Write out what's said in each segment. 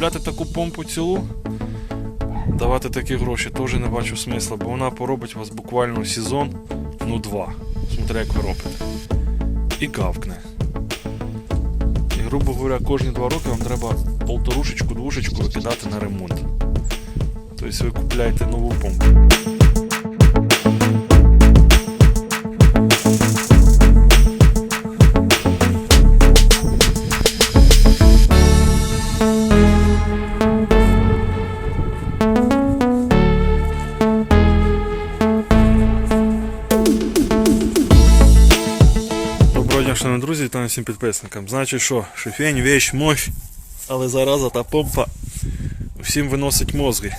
купляти таку помпу цілу, давати такі гроші теж не бачу смисла, бо вона поробить вас буквально сезон, ну два. Смотри, як ви робите. І гавкне. І, грубо говоря, кожні два роки вам треба полторушечку, двушечку викидати на ремонт. Тобто ви купляєте нову помпу. Доброго друзі, вітаю всім підписникам. Значить що, шифень, вещь, мощь, але зараза та помпа всім виносить мозги.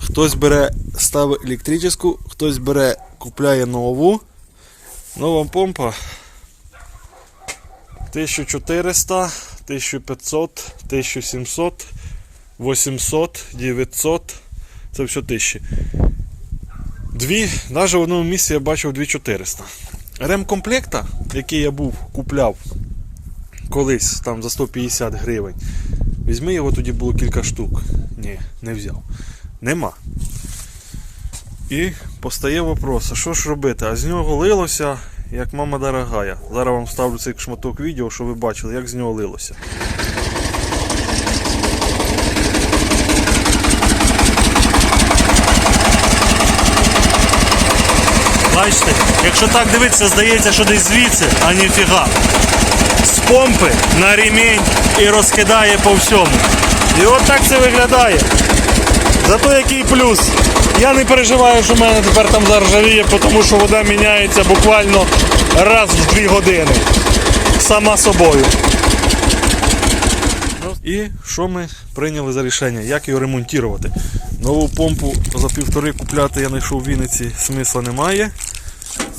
Хтось бере, ставить електричну, хтось бере, купляє нову. Нова помпа 1400, 1500, 1700, 800, 900. Це все тисячі. Дві, навіть в одному місці я бачив 2400. Ремкомплекта, який я був купляв колись там за 150 гривень. Візьми його тоді було кілька штук. Ні, не взяв. Нема. І постає вопрос, а що ж робити? А з нього лилося, як мама дорогая. Зараз вам ставлю цей шматок відео, щоб ви бачили, як з нього лилося. Бачите, якщо так дивитися, здається, що десь звідси, а ніфіга. З помпи на ремінь і розкидає по всьому. І от так це виглядає. Зато який плюс. Я не переживаю, що в мене тепер там заржавіє, тому що вода міняється буквально раз в 2 години. Сама собою. І що ми прийняли за рішення? Як його ремонтувати? Нову помпу за півтори купляти я знайшов в Вінниці, смисла немає.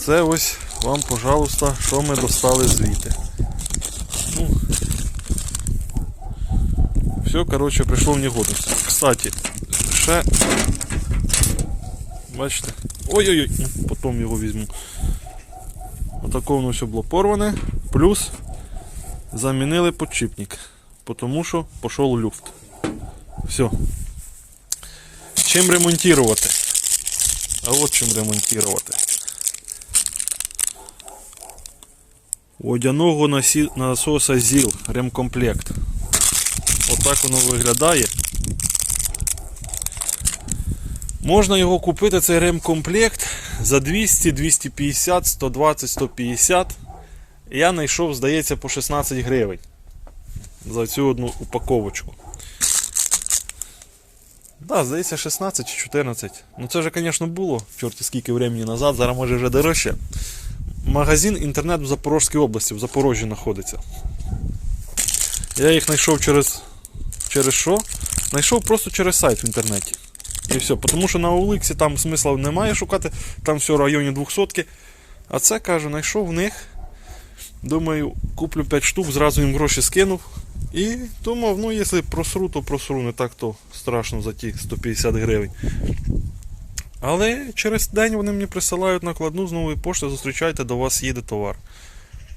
Це ось вам, пожалуйста, що ми достали звідти. Ну, все, коротше, прийшло в негодність. Кстати, ще. Бачите? Ой-ой-ой, потім його візьму. Отако воно все було порване. Плюс замінили подшипник. Тому що пішов люфт. Все. Чим ремонтувати? А от чим ремонтувати. Водяного насоса ЗІЛ ремкомплект. Отак воно виглядає. Можна його купити, цей ремкомплект за 200, 250, 120, 150. Я знайшов, здається, по 16 гривень за цю одну упаковочку. Да, здається, 16 чи 14. Ну це вже, звісно, було чорті скільки времени назад, зараз може вже дорожче. Магазин інтернет в Запорізькій області, в Запорожжі знаходиться. Я їх знайшов через. Через що? Знайшов просто через сайт в інтернеті. І все. Тому що на Оликсі там смисла немає шукати, там все в районі 200. А це кажу, знайшов в них. Думаю, куплю 5 штук, зразу їм гроші скинув. І думав, ну якщо просру, то просру, не так то страшно за ті 150 гривень. Але через день вони мені присилають накладну з нової пошти, зустрічайте, до вас їде товар.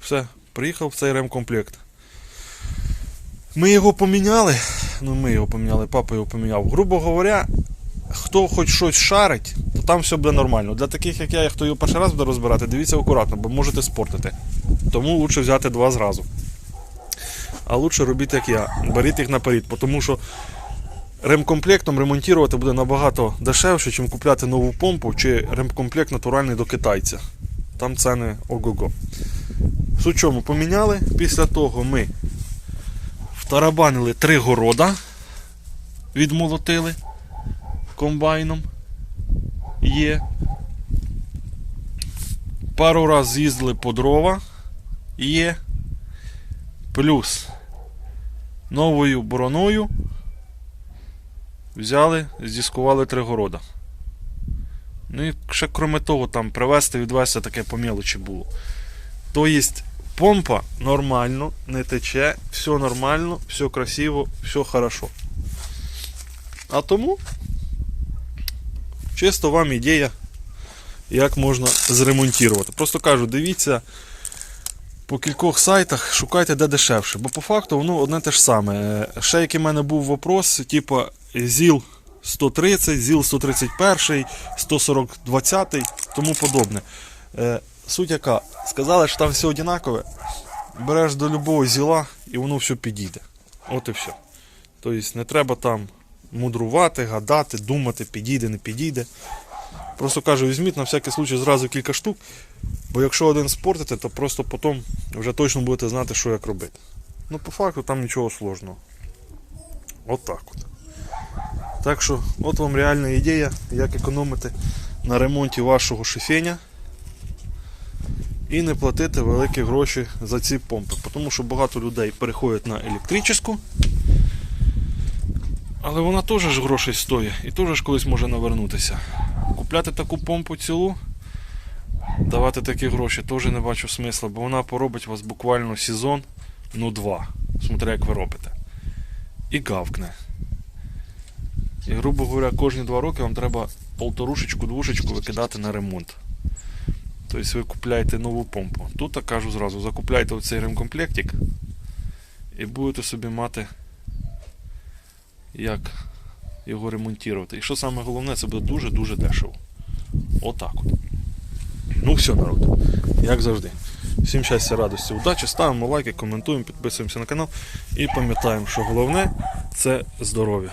Все, приїхав в цей ремкомплект. Ми його поміняли. Ну, ми його поміняли, папа його поміняв. Грубо говоря, хто хоч щось шарить, то там все буде нормально. Для таких, як я, хто його перший раз буде розбирати, дивіться акуратно, бо можете спортити. Тому краще взяти два зразу. А лучше робіть як я. Беріть їх наперед, тому що ремкомплектом ремонтувати буде набагато дешевше, ніж купляти нову помпу чи ремкомплект натуральний до китайця. Там ціни ого-го. Суть чому поміняли. Після того ми втарабанили три города, відмолотили комбайном. Є. Пару раз з'їздили по дрова. Є. Плюс новою бороною взяли, здіскували три города. Ну і ще крім того, там привезти, відвезти таке по мелочі було. Тобто помпа нормально, не тече, все нормально, все красиво, все хорошо. А тому чисто вам ідея, як можна зремонтувати. Просто кажу, дивіться по кількох сайтах, шукайте де дешевше. Бо по факту воно одне те ж саме. Е, Ще який в мене був вопрос, типу ЗІЛ 130, ЗІЛ 131, 140 20, тому подобне. Е, Суть яка, сказали, що там все однакове. Береш до любого зіла і воно все підійде. От і все. Тобто не треба там мудрувати, гадати, думати, підійде, не підійде. Просто кажу, візьміть на всякий случай зразу кілька штук, бо якщо один спортите, то просто потім вже точно будете знати, що як робити. Ну, по факту там нічого сложного. От так от. Так що, от вам реальна ідея, як економити на ремонті вашого шифеня і не платити великі гроші за ці помпи. Тому що багато людей переходять на електричну, але вона теж ж грошей стоїть і теж колись може навернутися. Купляти таку помпу цілу, давати такі гроші теж не бачу смисла, бо вона поробить вас буквально сезон, ну два, смотря як ви робите. І гавкне. І, грубо говоря, кожні два роки вам треба полторушечку, двушечку викидати на ремонт. Тобто ви купляєте нову помпу. Тут я кажу зразу, закупляйте оцей ремкомплектик і будете собі мати як його ремонтувати. І що саме головне, це буде дуже-дуже дешево. Отак от. Ну все, народ. Як завжди. Всім щастя, радості, удачі, ставимо лайки, коментуємо, підписуємося на канал і пам'ятаємо, що головне це здоров'я.